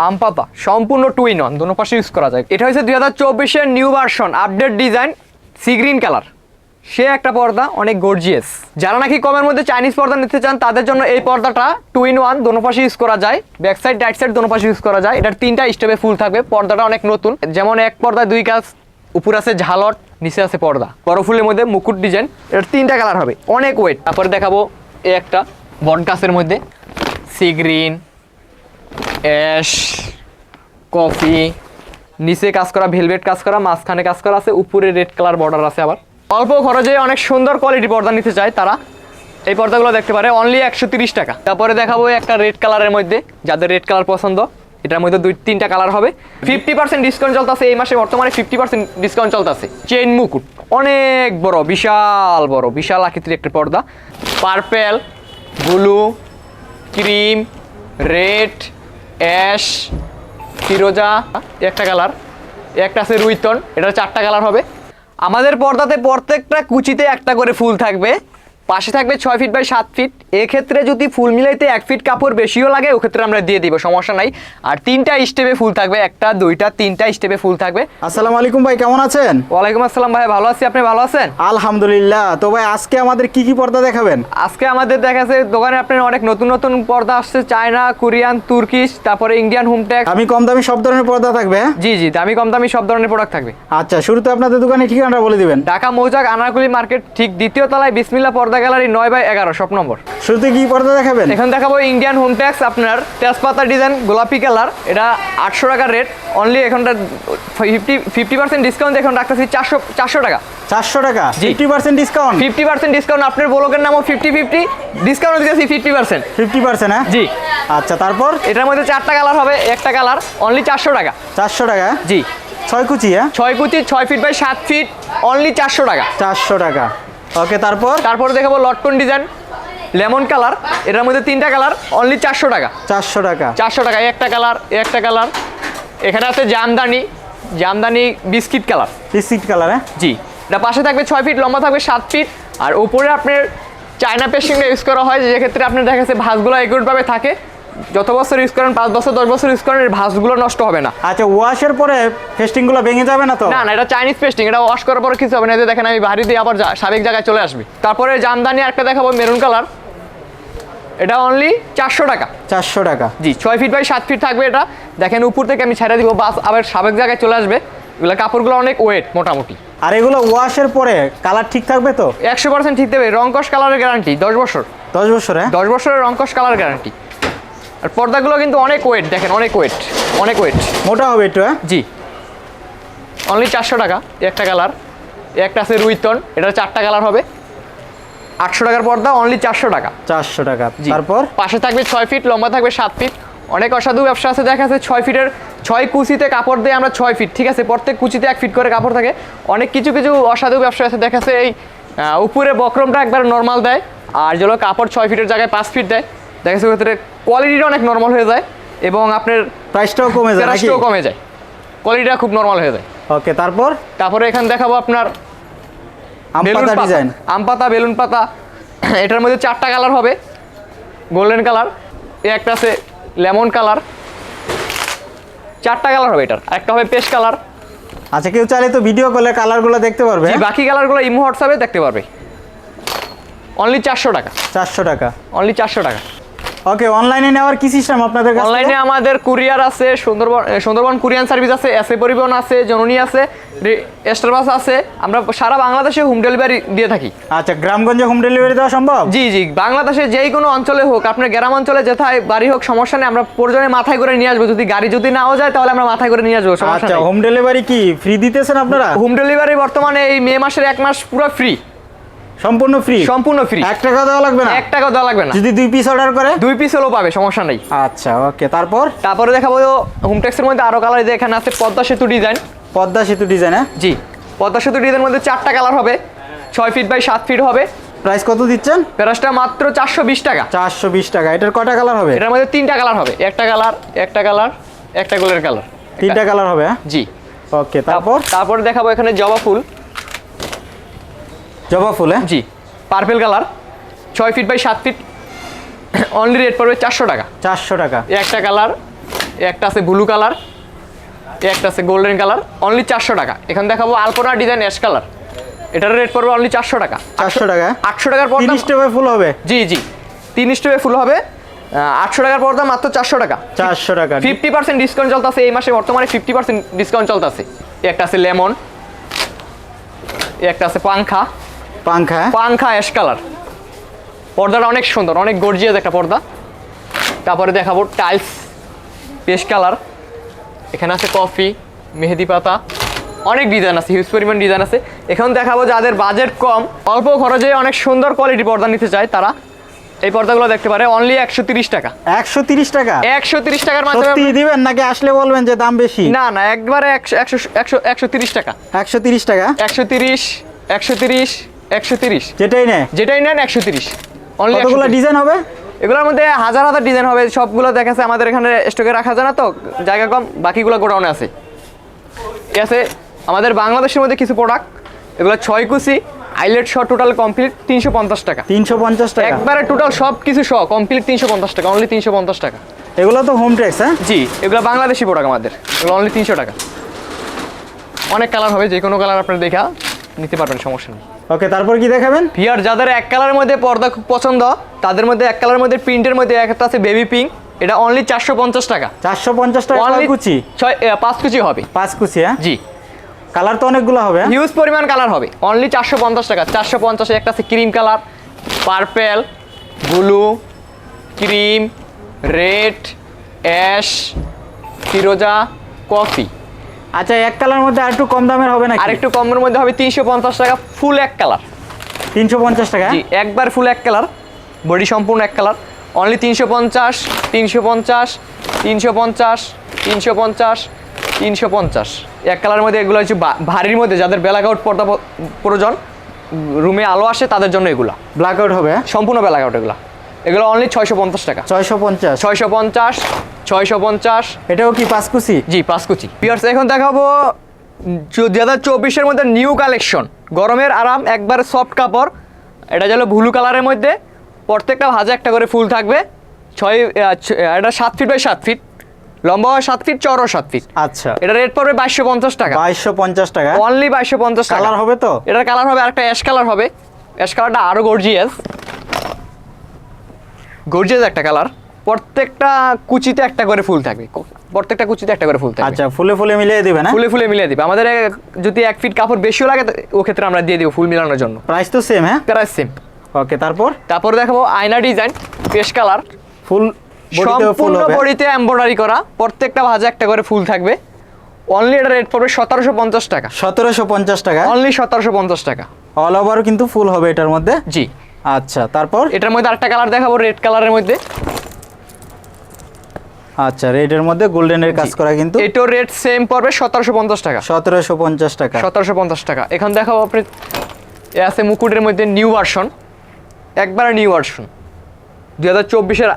আম পাতা সম্পূর্ণ two in one, দুনো পাশে ইউজ করা যায়। এটা হচ্ছে দুই হাজার চব্বিশের new version update design sea green colour সে একটা পর্দা, অনেক গর্জিয়াস যারা নাকি কমের মধ্যে চাইনিজ পর্দা নিতে চান, তাদের জন্য এই পর্দাটা টু ইন ওয়ান, দোনো পাশে ইউজ করা যায়। ব্যাক সাইড রাইট সাইড দোনো পাশে ইউজ করা যায়। এটার তিনটা স্টেপে ফুল থাকবে। পর্দাটা অনেক নতুন। যেমন এক পর্দায় দুই কাজ, উপর আছে ঝালট, নিচে আছে পর্দা। বড় ফুলের মধ্যে মুকুট ডিজাইন এটার তিনটা কালার হবে। অনেক ওয়েট তারপরে দেখাবো এই একটা বট গাছের মধ্যে সি গ্রিন অ্যাশ, কফি, নিচে কাজ করা, ভেলভেট কাজ করা, মাঝখানে কাজ করা আছে, উপরে রেড কালার বর্ডার আছে আবার। অল্প খরচে অনেক সুন্দর কোয়ালিটি পর্দা নিতে চায় তারা। এই পর্দাগুলো দেখতে পারে অনলি একশো টাকা। তারপরে দেখাবো একটা রেড কালারের মধ্যে, যাদের রেড কালার পছন্দ, এটার মধ্যে দুই, তিনটা কালার হবে। ফিফটি পার্সেন্ট ডিসকাউন্ট চলতেছে, এই মাসে বর্তমানে ফিফটি পার্সেন্ট ডিসকাউন্ট চলতেছে। চেইন মুকুট, অনেক বড়, বিশাল বড়, বিশাল আকৃতির একটা পর্দা। Purple blue cream red ash, ফিরোজা একটা কালার। একটা আছে রুইতন এটা চারটা কালার হবে। আমাদের পর্দাতে প্রত্যেকটা কুচিতে একটা করে ফুল থাকবে। পাশে থাকবে ছয় ফিট বাই সাত ফিট এক্ষেত্রে যদি ফুল মিলাইতে এক ফিট কাপড় বেশিও লাগে ওক্ষেত্রে আমরা দিয়ে দিব সমস্যা নাই। আর তিনটা স্টেপে ফুল থাকবে একটা দুইটা তিনটা স্টেপে ফুল থাকবে। আসসালামু আলাইকুম ভাই কেমন আছেন? ওয়ালাইকুম আসসালাম ভাই ভালো আছি আপনি ভালো আছেন? আলহামদুলিল্লাহ। তো ভাই আজকে আমাদের কি কি পর্দা দেখাবেন? আজকে আমাদের দেখা যাচ্ছে দোকানে আপনার অনেক নতুন নতুন পর্দা আসছে চায়না কোরিয়ান তুর্কিশ তারপরে ইন্ডিয়ান হোমটেক আমি কম দামি সব ধরনের পর্দা থাকবে হ্যাঁ? জি জি দামি কম দামি সব ধরনের প্রোডাক্ট থাকবে। আচ্ছা শুরুতে আপনাদের দোকানে ঠিকানাটা বলে দিবেন। ঢাকা মৌজাক আনারকুলি মার্কেট ঠিক দ্বিতীয় তলায় বিসমিল্লা পর্দা গ্যালারি নয় বাই এগারো সব নম্বর। শুরুতে কি পর্দা দেখাবেন? এখন দেখাবো ইন্ডিয়ান হোম ট্যাক্স আপনার তেজপাতা ডিজাইন গোলাপি কালার এটা আটশো টাকার রেট অনলি এখনটা ফিফটি ফিফটি পার্সেন্ট ডিসকাউন্ট এখন রাখতেছি চারশো চারশো টাকা। চারশো টাকা। Fifty percent discount fifty percent discount আপনার ব্লকের নামও ফিফটি ফিফটি ডিসকাউন্ট দিতেছি ফিফটি পার্সেন্ট ফিফটি পার্সেন্ট হ্যাঁ? জি। আচ্ছা তারপর? এটার মধ্যে চারটা কালার হবে একটা কালার অনলি চারশো টাকা। চারশো টাকা? জি। ছয় কুচি হ্যাঁ? ছয় কুচি ছয় ফিট বাই সাত ফিট অনলি চারশো টাকা। চারশো টাকা। ওকে তারপর? তারপরে দেখাবো লটকন ডিজাইন লেমন কালার এটার মধ্যে তিনটা কালার অনলি চারশো টাকা। চারশো টাকা। চারশো টাকা একটা কালার একটা কালার। এখানে আছে Jamdani Jamdani biscuit colour. Biscuit colour হ্যাঁ? জি এটা পাশে থাকবে ছয় ফিট লম্বা থাকবে সাত ফিট আর উপরে আপনার চায়না পেস্টিংটা ইউজ করা হয় যেক্ষেত্রে আপনার দেখা যাচ্ছে ভাঁজগুলো একুরেটভাবে থাকে। যত বছর ইউজ করেন পাঁচ বছর দশ বছর ইউজ করেন এর ভাঁজগুলো নষ্ট হবে না। আচ্ছা ওয়াশের পরে ফেস্টিংগুলো ভেঙে যাবে না তো? না না এটা চাইনিজ পেস্টিং এটা ওয়াশ করার পরে কিছু হবে না। দেখেন আমি বাড়ি দিয়ে আবার স্বাভাবিক জায়গায় চলে আসবে। তারপরে জামদানি একটা দেখাবো মেরুন কালার এটা অনলি চারশো টাকা। চারশো টাকা। জি ছয় ফিট বাই সাত ফিট থাকবে এটা। দেখেন উপর থেকে আমি ছেড়ে দিব বাস আবার স্বাভাবিক জায়গায় চলে আসবে। এগুলো কাপড়গুলো অনেক ওয়েট মোটামুটি। আর এগুলো ওয়াশের পরে কালার ঠিক থাকবে তো? একশো পার্সেন্ট ঠিক দেবে রংকশ কালারের গ্যারান্টি দশ বছর। দশ বছর হ্যাঁ? দশ বছরের রংকশ কালার গ্যারান্টি আর পর্দাগুলো কিন্তু অনেক ওয়েট দেখেন অনেক ওয়েট অনেক ওয়েট মোটা হবে একটু হ্যাঁ? জি। অনলি চারশো টাকা একটা কালার একটা আছে রুইতন এটা চারটা কালার হবে। আটশো টাকার পর্দা অনলি চারশো টাকা। চারশো টাকা। তারপর? পাশে থাকবে ছয় ফিট লম্বা থাকবে সাত ফিট অনেক অসাধু ব্যবসা আছে দেখা যাচ্ছে ছয় ফিটের ছয় কুচিতে কাপড় দিয়ে আমরা ছয় ফিট ঠিক আছে? প্রত্যেক কুচিতে এক ফিট করে কাপড় থাকে। অনেক কিছু কিছু অসাধু ব্যবসা আছে দেখা যাচ্ছে এই উপরে বক্রমটা একবার নর্মাল দেয়। আর যেগুলো কাপড় ছয় ফিটের জায়গায় পাঁচ ফিট দেয়। দেখা যাচ্ছে ওদের কোয়ালিটিটা অনেক নর্মাল হয়ে যায় এবং আপনার প্রাইসটাও কমে যায় প্রাইসটাও কমে যায়। কোয়ালিটিটা খুব নর্মাল হয়ে যায়। ওকে তারপর? তারপরে এখানে দেখাবো আপনার আম বেলুন পাতা পাতা। ডিজাইন আম পাতা বেলুন পাতা। এটার মধ্যে চারটা কালার হবে। গোল্ডেন কালার এ একটা আছে লেমন কালার চারটা কালার হবে এটার। একটা হবে পেস্ট কালার আচ্ছা কেউ চাইলে তো ভিডিও করলে কালারগুলো দেখতে পারবে? বাকি কালারগুলো ইমো হোয়াটসঅ্যাপে দেখতে পারবে। অনলি চারশো টাকা। চারশো টাকা। অনলি চারশো টাকা। ওকে অনলাইনে নেওয়ার কি সিস্টেম আপনাদের কাছে অনলাইনে আমাদের কুরিয়ার আছে সুন্দরবন সুন্দরবন কুরিয়ান সার্ভিস আছে এসএ পরিবহন আছে জননী আছে এস্টারবাস আছে। আমরা সারা বাংলাদেশে হোম ডেলিভারি দিয়ে থাকি। আচ্ছা গ্রামগঞ্জে হোম ডেলিভারি দেওয়া সম্ভব? জি জি বাংলাদেশে যেই কোনো অঞ্চলে হোক আপনার গ্রাম অঞ্চলে যেথায় বাড়ি হোক সমস্যা নেই আমরা প্রয়োজনে মাথায় করে নিয়ে আসব। যদি গাড়ি যদি নাও যায় তাহলে আমরা মাথায় করে নিয়ে আসব সমস্যা আচ্ছা হোম ডেলিভারি কি? ফ্রি দিতেছেন আপনারা? হোম ডেলিভারি বর্তমানে এই মে মাসের এক মাস পুরো ফ্রি সম্পূর্ণ ফ্রি সম্পূর্ণ ফ্রি এক টাকা দেওয়া লাগবে না? এক টাকা দেওয়া লাগবে না। যদি দুই পিস অর্ডার করে? দুই পিস হলেও পাবে সমস্যা নেই। আচ্ছা ওকে তারপর? তারপরে দেখাবো হোমটেক্সের মধ্যে আরও কালার এখানে আছে পদ্মা সেতু ডিজাইন পদ্মা সেতু ডিজাইন হ্যাঁ জি পদ্মা সেতু ডিজাইনের মধ্যে চারটা কালার হবে। ছয় ফিট বাই সাত ফিট হবে। প্রাইস কত দিচ্ছেন? প্যারাসটা মাত্র চারশো বিশ টাকা। চারশো বিশ টাকা। এটার কটা কালার হবে? এটার মধ্যে তিনটা কালার হবে। একটা কালার একটা কালার একটা গোলের কালার তিনটা কালার হবে হ্যাঁ? জি। ওকে তারপর? তারপর দেখাবো এখানে জবা ফুল। জবা ফুল হ্যাঁ? জি পার্পেল কালার ছয় ফিট বাই সাত ফিট অনলি রেট পড়বে চারশো টাকা। চারশো টাকা। একটা কালার একটা আছে ব্লু কালার একটা আছে গোল্ডেন কালার অনলি চারশো টাকা। এখানে দেখাবো আলপনা ডিজাইন অ্যাশ কালার এটার রেট পড়বে অনলি চারশো টাকা। চারশো টাকা আটশো টাকার পর্দা তিরিশ টাকা ফুল হবে? জি জি। তিন স্টোভে ফুল হবে। আটশো টাকার পর্দা মাত্র চারশো টাকা। চারশো টাকা। ফিফটি পার্সেন্ট ডিসকাউন্ট চলতেছে এই মাসে বর্তমানে ফিফটি পার্সেন্ট ডিসকাউন্ট চলতেছে। একটা আছে লেমন একটা আছে পাংখা। পাংখা। পাংখা অ্যাশ কালার। পর্দাটা অনেক সুন্দর অনেক গর্জিয়াস একটা পর্দা। তারপরে দেখাবো টাইলস পেস্ট কালার। এখানে আছে কফি মেহেদি পাতা। অনেক ডিজাইন আছে হিউজ পরিমাণ ডিজাইন আছে। এখন দেখাবো যাদের বাজেট কম অল্প খরচে অনেক সুন্দর কোয়ালিটি পর্দা নিতে চায় তারা। এই পর্দাগুলো দেখতে পারে অনলি একশো তিরিশ টাকা। একশো তিরিশ টাকা? একশো তিরিশ টাকার মাধ্যমে দিবেন নাকি আসলে বলবেন যে দাম বেশি? না না একবারে একশো একশো একশো একশো তিরিশ টাকা। একশো তিরিশ টাকা? একশো তিরিশ একশো তিরিশ। একশো তিরিশ। যেটাই নেয়। যেটাই নেন একশো তিরিশ। অনলি কতগুলো ডিজাইন হবে? এগুলোর মধ্যে হাজার হাজার ডিজাইন হবে সবগুলো দেখাচ্ছে আমাদের এখানে স্টকে রাখা যায় না তো জায়গা কম বাকিগুলো গোডাউনে আছে। ঠিক আছে? আমাদের বাংলাদেশের মধ্যে কিছু প্রোডাক্ট এগুলো ছয় কুচি আইলেট শো টোটাল কমপ্লিট তিনশো পঞ্চাশ টাকা। তিনশো পঞ্চাশ টাকা। একবারে টোটাল সব কিছু সহ কমপ্লিট তিনশো পঞ্চাশ টাকা অনলি তিনশো পঞ্চাশ টাকা। এগুলো তো হোম ট্যাক্স হ্যাঁ? জি এগুলো বাংলাদেশি প্রোডাক্ট আমাদের। এগুলো অনলি তিনশো টাকা। অনেক কালার হবে যে কোনো কালার আপনার দেখা নিতে পারবেন সমস্যা নেই। ওকে তারপর কি দেখাবেন? ভিআর যাদের এক কালারের মধ্যে পর্দা খুব পছন্দ তাদের মধ্যে এক কালারের মধ্যে প্রিন্টের মধ্যে একটা আছে বেবি পিঙ্ক এটা অনলি চারশো পঞ্চাশ টাকা। চারশো পঞ্চাশ টাকা অনলি কুচি? ছয় পাঁচ কুচি হবে। পাঁচ কুচি হ্যাঁ? জি। কালার তো অনেকগুলো হবে হ্যাঁ? হিউজ পরিমাণ কালার হবে। অনলি চারশো পঞ্চাশ টাকা। চারশো পঞ্চাশে একটা আছে cream colour purple blue cream red ash ফিরোজা কফি আচ্ছা এক কালার মধ্যে আর একটু কম দামের হবে না আর একটু কমের মধ্যে হবে তিনশো পঞ্চাশ টাকা ফুল এক কালার। তিনশো পঞ্চাশ টাকা? জি একবার ফুল এক কালার বডি সম্পূর্ণ এক কালার। অনলি তিনশো পঞ্চাশ তিনশো পঞ্চাশ তিনশো পঞ্চাশ তিনশো পঞ্চাশ তিনশো পঞ্চাশ। এক কালারের মধ্যে এগুলো হচ্ছে ভারীর মধ্যে যাদের বেলাকাউট পর্দা প্রয়োজন রুমে আলো আসে তাদের জন্য এগুলা। ব্ল্যাক আউট হবে হ্যাঁ? সম্পূর্ণ বেলাকাউট এগুলা। এগুলো অনলি ছয়শো পঞ্চাশ টাকা। ছয়শো পঞ্চাশ। ছয়শো পঞ্চাশ ছয়শো পঞ্চাশ। এটাও কি পাঁচ কুচি জি পাঁচকুচি পিয়ার্স এখন দেখাবো দু হাজার চব্বিশের মধ্যে নিউ কালেকশন গরমের আরাম একবারে সফট কাপড়। এটা হলো ব্লু কালারের মধ্যে। প্রত্যেকটা ভাজে একটা করে ফুল থাকবে। ছয় এটা সাত ফিট বাই সাত ফিট লম্বা সাত ফিট চড়ও সাত ফিট আচ্ছা। এটা রেট পড়বে বাইশশো পঞ্চাশ টাকা। বাইশশো পঞ্চাশ টাকা? অনলি বাইশশো পঞ্চাশ কালার হবে তো? এটার কালার হবে আরেকটা অ্যাশ কালার হবে। অ্যাশ কালারটা আরও গর্জিয়াস গর্জিয়াস একটা কালার প্রত্যেকটা কুচিতে একটা করে ফুল থাকবে। প্রত্যেকটা কুচিতে একটা করে ফুল থাকবে। আচ্ছা ফুলে ফুলে মিলিয়ে দিবেন না? ফুলে ফুলে মিলিয়ে দিবে। আমাদের যদি এক ফিট কাপড় বেশিও লাগে ও ক্ষেত্রে আমরা দিয়ে দিব ফুল মিলানোর জন্য। প্রাইস তো সেম হ্যাঁ? প্রাইস সেম ওকে তারপর? তারপর দেখাবো আয়না ডিজাইন পেস্ট কালার ফুল ফুল সম্পূর্ণ বডিতে এমব্রয়ডারি করা। প্রত্যেকটা ভাজে একটা করে ফুল থাকবে। অনলি এটা রেট পড়বে সতেরোশো পঞ্চাশ টাকা। সতেরোশো পঞ্চাশ টাকা? অনলি সতেরোশো পঞ্চাশ টাকা। অল ওভার কিন্তু ফুল হবে এটার মধ্যে? জি। আচ্ছা তারপর? এটার মধ্যে আরেকটা কালার দেখাবো রেড কালারের মধ্যে। আচ্ছা রেডের মধ্যে গোল্ডেনের কাজ করা কিন্তু এটাও রেট সেম পড়বে সতেরোশো পঞ্চাশ টাকা। সতেরোশো পঞ্চাশ টাকা। সতেরোশো পঞ্চাশ টাকা। এখন দেখাবো আপনি এ আছে মুকুটের মধ্যে নিউ ভার্সন একবারে নিউ ভার্সন দু হাজার চব্বিশের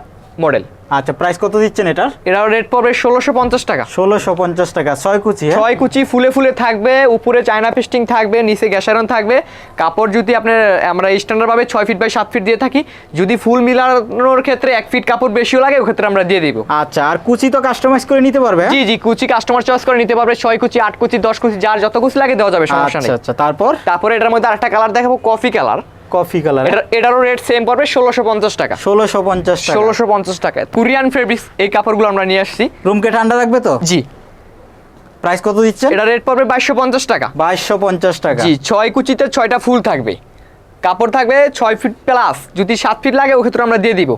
মডেল। আচ্ছা প্রাইস কত দিচ্ছেন এটার? এটাও রেট পড়বে ষোলোশো পঞ্চাশ টাকা। ষোলোশো পঞ্চাশ টাকা। ছয় কুচি হ্যাঁ? ছয় কুচি ফুলে ফুলে থাকবে উপরে চায়না পেস্টিং থাকবে নিচে গ্যাসারন থাকবে। কাপড় যদি আপনার আমরা স্ট্যান্ডার্ডভাবে ছয় ফিট বাই সাত ফিট দিয়ে থাকি যদি ফুল মিলানোর ক্ষেত্রে এক ফিট কাপড় বেশিও লাগে ওই ক্ষেত্রে আমরা দিয়ে দিব। আচ্ছা আর কুচি তো কাস্টমাইজ করে নিতে পারবে হ্যাঁ? জি জি কুচি কাস্টমার চয়েস করে নিতে পারবে ছয় কুচি আট কুচি দশ কুচি যার যত কুচি লাগে দেওয়া যাবে সমস্যা নেই। আচ্ছা আচ্ছা তারপর? তারপরে এটার মধ্যে আরেকটা কালার দেখাবো কফি কালার কফি কালার এটারও রেট সেম পড়বে ষোলোশো পঞ্চাশ টাকা। ষোলোশো পঞ্চাশ টাকা। ষোলোশো পঞ্চাশ টাকা। কোরিয়ান ফেব্রিক্স এই কাপড়গুলো আমরা নিয়ে আসছি। রুমকে ঠান্ডা রাখবে তো? জি। প্রাইস কত দিচ্ছেন এটা রেট পড়বে বাইশশো পঞ্চাশ টাকা। বাইশশো পঞ্চাশ টাকা। জি ছয় কুচিতে ছয়টা ফুল থাকবে। কাপড় থাকবে ছয় ফিট প্লাস যদি সাত ফিট লাগে ওক্ষেত্রে আমরা দিয়ে দিব।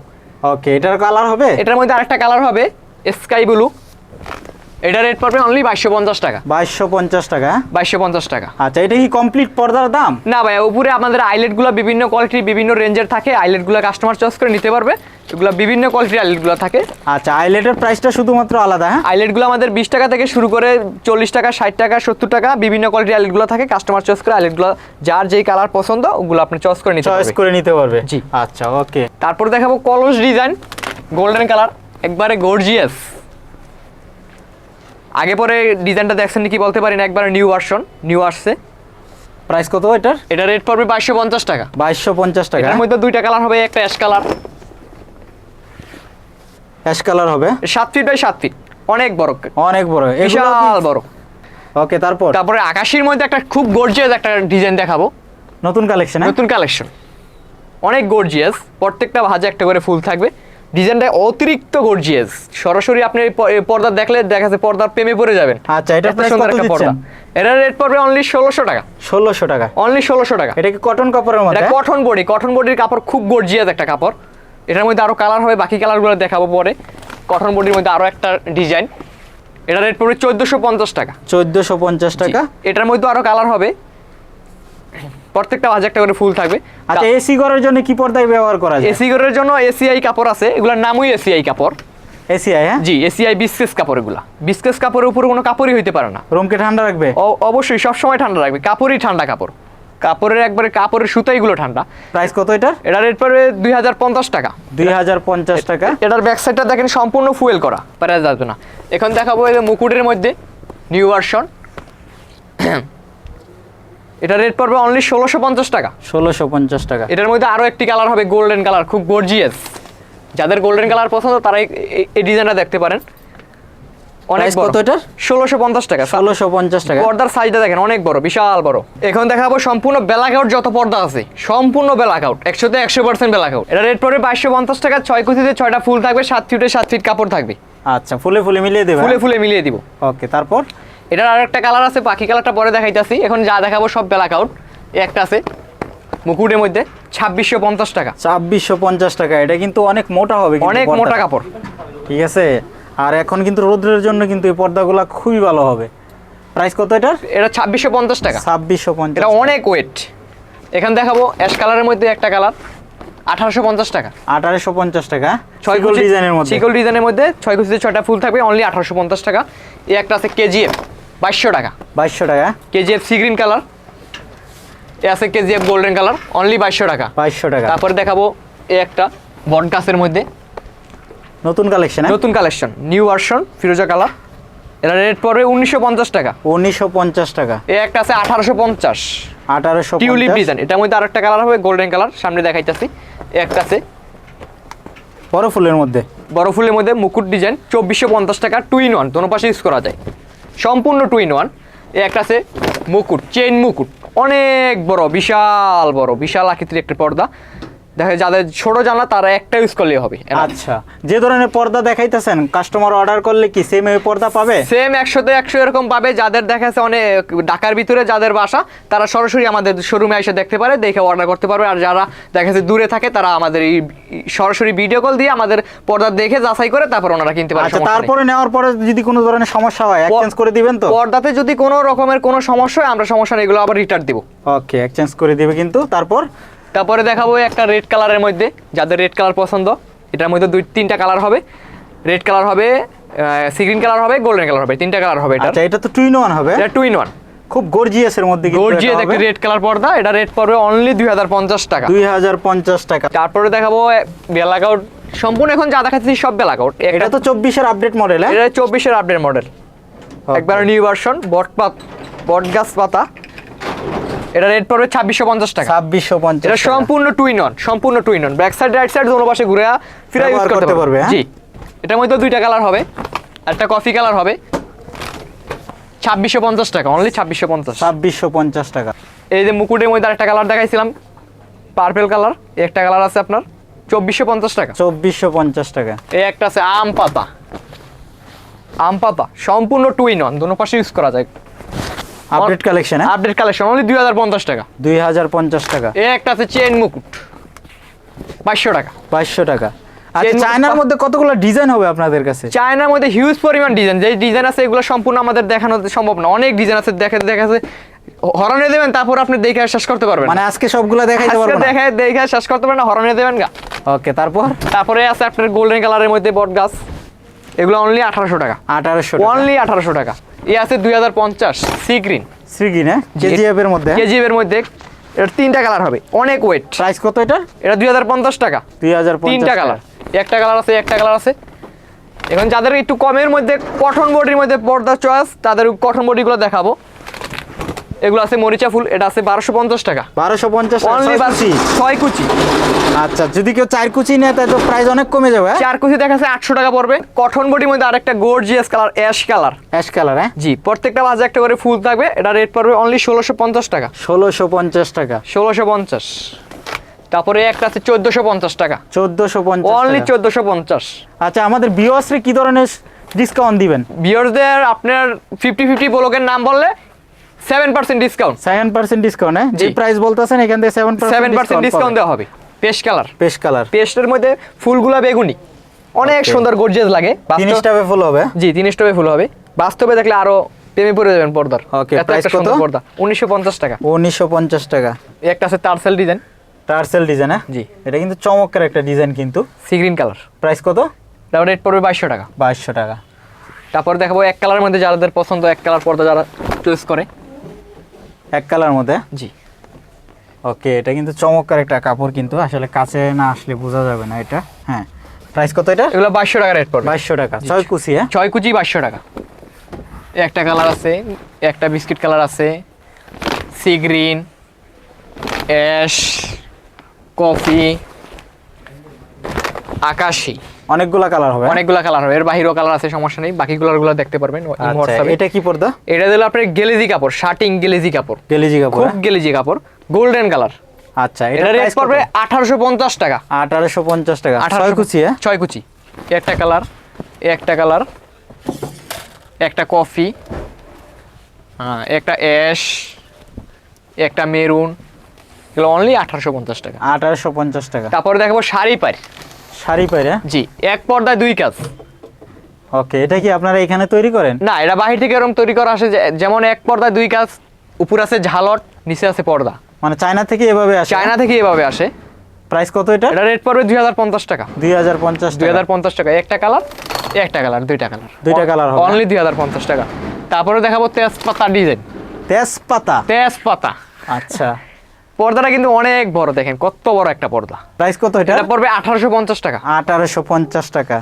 ওকে এটার কালার হবে? এটার মধ্যে আরেকটা কালার হবে স্কাই ব্লু এটা রেট পড়বে অনলি বাইশশো পঞ্চাশ টাকা। বাইশশো পঞ্চাশ টাকা হ্যাঁ? বাইশশো পঞ্চাশ টাকা। আচ্ছা এটা কি কমপ্লিট পর্দার দাম? না ভাই উপরে আমাদের আইলেটগুলো বিভিন্ন কোয়ালিটির বিভিন্ন রেঞ্জের থাকে। আইলেটগুলো কাস্টমার চয়েস করে নিতে পারবে। এগুলো বিভিন্ন কোয়ালিটির আইলেটগুলো থাকে। আচ্ছা আইলেটের প্রাইসটা শুধুমাত্র আলাদা হ্যাঁ? আইলেটগুলো আমাদের বিশ টাকা থেকে শুরু করে চল্লিশ টাকা ষাট টাকা সত্তর টাকা বিভিন্ন কোয়ালিটির আইলেটগুলো থাকে। কাস্টমার চয়েস করে আইলেটগুলো যার যেই কালার পছন্দ ওগুলো আপনি চয়েস করে নিতে চয়েস করে নিতে পারবে? জি। আচ্ছা ওকে তারপর দেখাবো কলস ডিজাইন গোল্ডেন কালার একবারে গর্জিয়াস আগে পরে ডিজাইনটা দেখছেন কি বলতে পারি না একবারে নিউ ভার্সন নিউ আসছে। প্রাইস কত এটার? এটা রেট পড়বে বাইশশো পঞ্চাশ টাকা। বাইশশো পঞ্চাশ টাকা। এর মধ্যে দুইটা কালার হবে একটা অ্যাশ কালার অ্যাশ কালার হবে। সাত ফিট বাই সাত ফিট অনেক বড়। অনেক বড়। এগুলো বিশাল বড়। ওকে তারপর? তারপরে আকাশের মধ্যে একটা খুব গর্জিয়াস একটা ডিজাইন দেখাবো। নতুন কালেকশন নতুন কালেকশন অনেক গর্জিয়াস প্রত্যেকটা ভাজে একটা করে ফুল থাকবে। ডিজাইনটা অতিরিক্ত গর্জিয়াস সরাসরি আপনি পর্দা দেখলে দেখা যাচ্ছে পর্দার প্রেমে পড়ে যাবেন। আচ্ছা এটা প্রাইস সুন্দর কত একটা দিচ্ছেন? পর্দা। এটার রেট পড়বে অনলি ষোলোশো টাকা। ষোলোশো টাকা। অনলি ষোলোশো টাকা। এটা কি কটন কাপড়ের এটা মধ্যে কটন বডি কটন বডির কাপড় খুব গর্জিয়াস একটা কাপড়। এটার মধ্যে আরও কালার হবে বাকি কালারগুলো দেখাবো পরে। কটন বডির মধ্যে আরও একটা ডিজাইন এটা রেট পড়বে চোদ্দোশো পঞ্চাশ টাকা। চোদ্দশো পঞ্চাশ টাকা। এটার মধ্যে আরও কালার হবে। প্রত্যেকটা ভাজে একটা করে ফুল থাকবে। আচ্ছা এসি করার জন্য কি পর্দায় ব্যবহার করা যায়? এসি ঘরের জন্য এসিআই কাপড় আছে এগুলোর নামই এসিআই কাপড়। এসিআই হ্যাঁ? জি এসিআই বিস্কেস কাপড় এগুলা। বিস্কেস কাপড়ের উপর কোনো কাপড়ই হইতে পারে না। রুমকে ঠান্ডা রাখবে? অবশ্যই সব সময় ঠান্ডা রাখবে। কাপড়ই ঠান্ডা কাপড়। কাপড়ের একবারে কাপড়ের সুতাইগুলো ঠান্ডা। প্রাইস কত এটার? এটা রেট পড়বে দুই হাজার পঞ্চাশ টাকা। দুই হাজার পঞ্চাশ টাকা? এটার ব্যাক সাইডটা দেখেন সম্পূর্ণ ফুয়েল করা। পারা যাবে না। এখন দেখাবো মুকুটের মধ্যে নিউ ভার্সন এটা রেট পড়বে অনলি ষোলোশো পঞ্চাশ টাকা। ষোলোশো পঞ্চাশ টাকা। এটার মধ্যে আরও একটি কালার হবে গোল্ডেন কালার খুব গর্জিয়াস যাদের গোল্ডেন কালার পছন্দ তারা এই- ডিজাইনটা দেখতে পারেন। অনেক কত এটার? ষোলোশো পঞ্চাশ টাকা ষোলোশো পঞ্চাশ টাকা। পর্দার সাইজটা দেখেন অনেক বড় বিশাল বড়। এখন দেখাবো সম্পূর্ণ যত পর্দা আছে সম্পূর্ণ ব্ল্যাক আউট একশোতে একশো পার্সেন্ট ব্ল্যাক আউট এটা রেট পড়বে বাইশশো পঞ্চাশ টাকা ছয় কুচিতে ছয়টা ফুল থাকবে সাত ফিটে সাত ফিট কাপড় থাকবে। আচ্ছা ফুলে ফুলে মিলিয়ে দেবে ফুলে ফুলে মিলিয়ে দিব। ওকে তারপর? এটার আর একটা কালার আছে পাখি কালারটা পরে দেখাইতেছি। এখন যা দেখাবো সব ব্ল্যাক আউট একটা আছে মুকুটের মধ্যে ছাব্বিশশো পঞ্চাশ টাকা। ছাব্বিশশো পঞ্চাশ টাকা এটা কিন্তু অনেক মোটা হবে অনেক মোটা কাপড়। ঠিক আছে? আর এখন কিন্তু রোদ্রের জন্য কিন্তু এই পর্দাগুলো খুবই ভালো হবে। প্রাইস কত এটার? এটা ছাব্বিশশো পঞ্চাশ টাকা। ছাব্বিশশো পঞ্চাশ এটা অনেক ওয়েট এখানে দেখাবো অ্যাশ কালারের মধ্যে একটা কালার আঠারোশো পঞ্চাশ টাকা। আঠারোশো পঞ্চাশ টাকা? ছয় ছয় ডিজাইনের মধ্যে। চিকল ডিজাইনের মধ্যে ছয় কুচিতে ছয়টা ফুল থাকবে অনলি আঠারোশো পঞ্চাশ টাকা। এই একটা আছে কেজিএফ বাইশশো টাকা। বাইশশো টাকা? KGF sea green colour. এ আছে কেজিএফ গোল্ডেন কালার অনলি বাইশশো টাকা। বাইশশো টাকা। তারপরে দেখাবো এই একটা বট গাছের মধ্যে। নতুন কালেকশন নতুন কালেকশন নিউ ভার্সন ফিরোজা কালার। এটা রেট পড়বে উনিশশো পঞ্চাশ টাকা। উনিশশো পঞ্চাশ টাকা। এই একটা আছে আঠারোশো পঞ্চাশ। আঠারোশো টিউলিপ ডিজাইন এটার মধ্যে আরেকটা কালার হবে গোল্ডেন কালার সামনে দেখাইতেছি। একটা আছে। বড় ফুলের মধ্যে। বড় ফুলের মধ্যে মুকুট ডিজাইন চব্বিশশো পঞ্চাশ টাকা টু ইন ওয়ান দোনো পাশে ইউজ করা যায়। সম্পূর্ণ টু ইন ওয়ান এ একটা আছে মুকুট চেইন মুকুট। অনেক বড়, বিশাল বড়, বিশাল আকৃতির একটি পর্দা। দেখা যাদের ছোট জানলা তারা একটা ইউজ করলেই হবে। আচ্ছা। যে ধরনের পর্দা দেখাইতেছেন কাস্টমার অর্ডার করলে কি সেম এই পর্দা পাবে? সেম একশোতে একশো এরকম পাবে। যাদের দেখা যাচ্ছে অনেক ঢাকার ভিতরে যাদের বাসা তারা সরাসরি আমাদের শোরুমে এসে দেখতে পারে দেখে অর্ডার করতে পারবে। আর যারা দেখা যাচ্ছে দূরে থাকে তারা আমাদের এই সরাসরি ভিডিও কল দিয়ে আমাদের পর্দা দেখে যাচাই করে তারপর ওনারা কিনতে পারে আচ্ছা তারপরে নেওয়ার পরে যদি কোনো ধরনের সমস্যা হয় এক্সচেঞ্জ করে দিবেন তো? পর্দাতে যদি কোনো রকমের কোনো সমস্যা হয় আমরা সমস্যা এগুলো আবার রিটার্ন দিব। ওকে এক্সচেঞ্জ করে দিবে কিন্তু। তারপর তারপরে দেখাবো একটা রেড কালারের মধ্যে যাদের রেড কালার পছন্দ এটার মধ্যে দুই তিনটা কালার হবে। রেড কালার হবে সিগ্রিন কালার হবে গোল্ডেন কালার হবে তিনটা কালার হবে এটা আচ্ছা এটা তো টুইন ওয়ান হবে। এটা টু ইন ওয়ান খুব গর্জিয়াসের মধ্যে কিন্তু গর্জিয়ে একটা রেড কালার পর্দা এটা রেড পড়বে অনলি দুই হাজার পঞ্চাশ টাকা। দুই হাজার পঞ্চাশ টাকা। তারপরে দেখাবো ব্ল্যাক আউট সম্পূর্ণ এখন যা দেখাচ্ছি সব ব্ল্যাক আউট এটা তো চব্বিশের আপডেট মডেল হ্যাঁ? এটা চব্বিশের আপডেট মডেল একবার নিউ ভার্সন বট পাত বট গাছ পাতা। এটা রেট পড়বে ছাব্বিশশো পঞ্চাশ টাকা। ছাব্বিশশো পঞ্চাশ এটা সম্পূর্ণ টুইন অন সম্পূর্ণ twin on back side right side দোনো পাশে ঘুরে ফিরে ইউজ করতে পারবে, হ্যাঁ? জি। এটার মধ্যে দুইটা কালার হবে। একটা কফি কালার হবে। ছাব্বিশশো পঞ্চাশ টাকা অনলি ছাব্বিশশো পঞ্চাশ। ছাব্বিশশো পঞ্চাশ টাকা। এই যে মুকুটের মধ্যে আরেকটা কালার দেখাইছিলাম পার্পেল কালার একটা কালার আছে আপনার চব্বিশশো পঞ্চাশ টাকা। চব্বিশশো পঞ্চাশ টাকা। এই একটা আছে আম পাতা। আম পাতা সম্পূর্ণ টুইন অন দোনো পাশে ইউজ করা যায়। Update collection update collection only দুই হাজার পঞ্চাশ টাকা। দুই হাজার পঞ্চাশ টাকা। এই একটা আছে চেন মুকুট। বাইশশো টাকা। বাইশশো টাকা। আচ্ছা চায়নার মধ্যে কতগুলো ডিজাইন হবে আপনাদের কাছে? চায়নার মধ্যে হিউজ পরিমাণ ডিজাইন যে ডিজাইন আছে এগুলো সম্পূর্ণ আমাদের দেখানো সম্ভব না। অনেক ডিজাইন আছে দেখে দেখা যাচ্ছে হরনে দেবেন তারপর আপনি দেখে শেষ করতে পারবেন মানে আজকে সবগুলো দেখাইতে আজকে দেখে দেখে শেষ করতে পারবেন না হরনে দেবেন গা। ওকে তারপর? তারপরে আছে আপনার গোল্ডেন কালারের মধ্যে বট গাছ এগুলো অনলি আঠারোশো টাকা। আঠারোশো অনলি আঠারোশো টাকা। এ আছে দুই হাজার পঞ্চাশ সি গ্রিন। শ্রীগিন হ্যাঁ? কেজিএফ এর মধ্যে কেজিএফ এর মধ্যে এটা তিনটা কালার হবে অনেক ওয়েট প্রাইস কত এটা এটা দুই হাজার পঞ্চাশ টাকা। দুই হাজার তিনটা কালার একটা কালার আছে একটা কালার আছে। এখন যাদের একটু কমের মধ্যে কটন বডির মধ্যে পর্দা চয়েস তাদের কটন বডিগুলো দেখাবো। এগুলো আছে মরিচা ফুল এটা আছে বারোশো পঞ্চাশ টাকা। বারোশো পঞ্চাশ ছয় কুচি? আচ্ছা যদি কেউ চার কুচি নেয় তাই তো প্রাইস অনেক কমে যাবে হ্যাঁ? চার কুচি দেখা যাচ্ছে আটশো টাকা পড়বে। কঠন বডির মধ্যে আরেকটা gorgeous colour ash colour ash colour হ্যাঁ? জি প্রত্যেকটা মাঝে একটা করে ফুল থাকবে এটা রেট পড়বে অনলি ষোলোশো পঞ্চাশ টাকা। ষোলোশো পঞ্চাশ টাকা। ষোলোশো পঞ্চাশ। তারপরে একটা আছে চোদ্দোশো পঞ্চাশ টাকা। চোদ্দোশো পঞ্চাশ অনলি। চোদ্দোশো পঞ্চাশ। আচ্ছা আমাদের বিওয়াসরে কি ধরনের ডিসকাউন্ট দিবেন? বিয়ার্সদের আপনার ফিফটি ফিফটি ব্লকের নাম বললে seven percent discount seven percent discount হ্যাঁ যে প্রাইস বলতেছেন এখান থেকে সেভেন সেভেন পার্সেন্ট ডিসকাউন্ট দেওয়া হবে। Paste colour. Paste colour. পেস্টের মধ্যে ফুলগুলা বেগুনি। অনেক সুন্দর গর্জিয়াস লাগে। তিন স্টাফে ফুল হবে। জি তিন স্টপে ফুল হবে। বাস্তবে দেখলে আরও প্রেমে পড়ে যাবেন পর্দার। Price সুন্দর কত? পর্দা। উনিশশো পঞ্চাশ টাকা। উনিশশো পঞ্চাশ টাকা। এই একটা আছে টার্সেল ডিজাইন। টার্সেল ডিজাইন হ্যাঁ? জি। এটা কিন্তু চমৎকার একটা ডিজাইন কিন্তু। C green colour. প্রাইস কত? তারপর রেট পড়বে বাইশশো টাকা। বাইশশো টাকা। তারপর দেখাবো এক কালারের মধ্যে যাদের পছন্দ এক কালার পর্দা যারা চয়েস করে। এক কালার মধ্যে? জি। ওকে এটা কিন্তু চমৎকার একটা কাপড় কিন্তু আসলে কাছে না আসলে বোঝা যাবে না এটা। হ্যাঁ প্রাইস কত এটা? এগুলো বাইশশো টাকা রেট পড়বে। বাইশশো টাকা ছয় কুচি হ্যাঁ? ছয় কুচি বাইশশো টাকা। একটা কালার আছে একটা বিস্কিট কালার আছে সি গ্রিন অ্যাশ কফি আকাশি। অনেকগুলা কালার হবে? অনেকগুলা কালার হবে। এর বাহিরও কালার আছে সমস্যা নেই। বাকি গুলো দেখতে পারবেন আচ্ছা। এটা কি পর্দা? এটা দিল আপনার গেলেজি কাপড় শার্টিং গেলেজি কাপড়। গেলিজি কাপড় খুব হ্যাঁ? গেলেজি কাপড় গোল্ডেন কালার আচ্ছা এটা রেট পড়বে আঠারোশো পঞ্চাশ টাকা। আঠারোশো পঞ্চাশ টাকা। ছয় কুচি হ্যাঁ? ছয় কুচি। একটা কালার একটা কালার একটা কফি হ্যাঁ একটা অ্যাশ একটা মেরুন এগুলো অনলি আঠারোশো পঞ্চাশ টাকা। আঠারোশো পঞ্চাশ টাকা। তারপরে দেখাবো শাড়ি পার শাড়ি পাইরে জি এক পর্দায় দুই কাজ। ওকে এটা কি আপনারা এখানে তৈরি করেন? না এটা বাহির থেকে এরকম তৈরি করা আসে যেমন এক পর্দায় দুই কাজ উপর আছে ঝালট নিচে আছে পর্দা। মানে চায়না থেকে এভাবে আসে? চায়না থেকে এভাবে আসে। প্রাইস কত এটা এটা রেট পড়বে দুই হাজার পঞ্চাশ টাকা। দুই হাজার পঞ্চাশ দুই হাজার পঞ্চাশ টাকা একটা কালার একটা কালার দুইটা কালার। দুইটা colour হবে। অনলি দুই হাজার পঞ্চাশ টাকা। তারপরে দেখাবো তেজপাতা ডিজাইন। তেজপাতা? তেজপাতা। আচ্ছা। পর্দাটা কিন্তু অনেক বড় দেখেন কত বড় একটা পর্দা। প্রাইস কত এটা? এটা পড়বে আঠারোশো পঞ্চাশ টাকা। আঠারোশো পঞ্চাশ টাকা।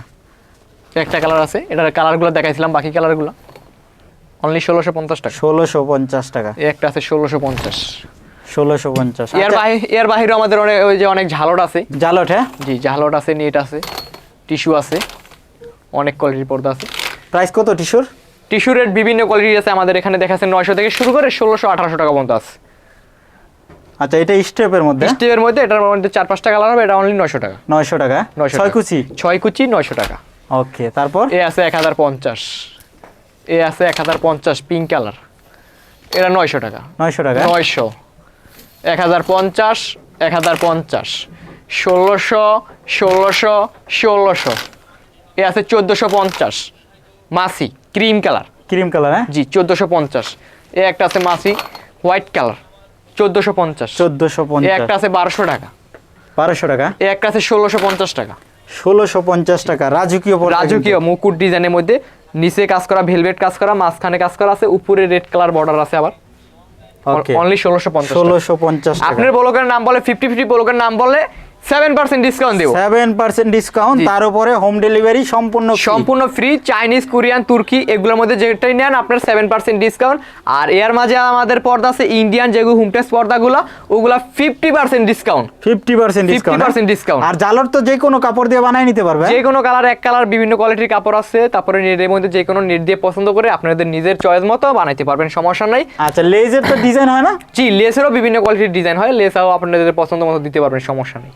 একটা কালার আছে এটার কালারগুলো দেখাইছিলাম বাকি কালারগুলো অনলি ষোলোশো পঞ্চাশ টাকা। ষোলোশো পঞ্চাশ টাকা। একটা আছে ষোলোশো পঞ্চাশ। ষোলোশো পঞ্চাশ। এর বাহির এর বাহিরে আমাদের অনেক ওই যে অনেক ঝালট আছে। জালট হ্যাঁ? জি ঝালট আছে নেট আছে টিস্যু আছে অনেক কোয়ালিটির পর্দা আছে। প্রাইস কত টিস্যুর? টিস্যু রেট বিভিন্ন কোয়ালিটি আছে আমাদের এখানে দেখাচ্ছে নয়শো থেকে শুরু করে ষোলোশো আঠারোশো টাকা পর্যন্ত আছে। আচ্ছা এটা স্টেপের মধ্যে? স্টিভের মধ্যে এটার মধ্যে চার পাঁচটা কালার হবে এটা অনলি নয়শো টাকা। নয়শো টাকা? ছয় কুচি? ছয় কুচি নয়শো টাকা। ওকে তারপর? এ আছে এক হাজার পঞ্চাশ। এ আছে এক হাজার পঞ্চাশ পিঙ্ক কালার এটা নয়শো টাকা। নয়শো টাকা? নয়শো। এক হাজার পঞ্চাশ এক হাজার পঞ্চাশ। ষোলোশো ষোলোশো ষোলোশো। এ আছে চোদ্দোশো পঞ্চাশ। মাসি ক্রিম কালার ক্রিম কালার হ্যাঁ? জি চোদ্দোশো পঞ্চাশ। এ একটা আছে মাসি হোয়াইট কালার চোদ্দোশো পঞ্চাশ। চোদ্দশো পঞ্চাশ। একটা আছে বারোশো টাকা। বারোশো টাকা? একটা আছে ষোলোশো পঞ্চাশ টাকা। ষোলোশো পঞ্চাশ টাকা রাজকীয় রাজকীয় মুকুট ডিজাইনের মধ্যে নিচে কাজ করা ভেলভেট কাজ করা মাঝখানে কাজ করা আছে উপরে রেড কালার বর্ডার আছে আবার। অনলি ষোলোশো পঞ্চাশ ষোলোশো পঞ্চাশ আপনার ব্লগের নাম বলে ফিফটি ফিফটি ব্লগের নাম বলে সেভেন পার্সেন্ট ডিসকাউন্ট দেবো। সেভেন পার্সেন্ট ডিসকাউন্ট তার উপরে হোম ডেলিভারি সম্পূর্ণ। সম্পূর্ণ ফ্রি চাইনিজ কোরিয়ান তুর্কি এগুলোর মধ্যে যেটাই নেন আপনার সেভেন পার্সেন্ট ডিসকাউন্ট আর এর মাঝে আমাদের পর্দা আছে ইন্ডিয়ান যেগুলো হোমটেক্স পর্দাগুলো ওগুলা fifty percent discount fifty percent discount 50% discount। আর জালর তো যে কোনো কাপড় দিয়ে বানাই নিতে পারবে যে কোনো কালার এক কালার বিভিন্ন কোয়ালিটির কাপড় আছে তারপরে নেটের মধ্যে যে কোনো নেট দিয়ে পছন্দ করে আপনাদের নিজের চয়েস মতো বানাইতে পারবেন সমস্যা নাই। আচ্ছা লেজের তো ডিজাইন হয় না? জি লেসেরও বিভিন্ন কোয়ালিটির ডিজাইন হয় লেসাও আপনাদের পছন্দ মতো দিতে পারবেন সমস্যা নেই।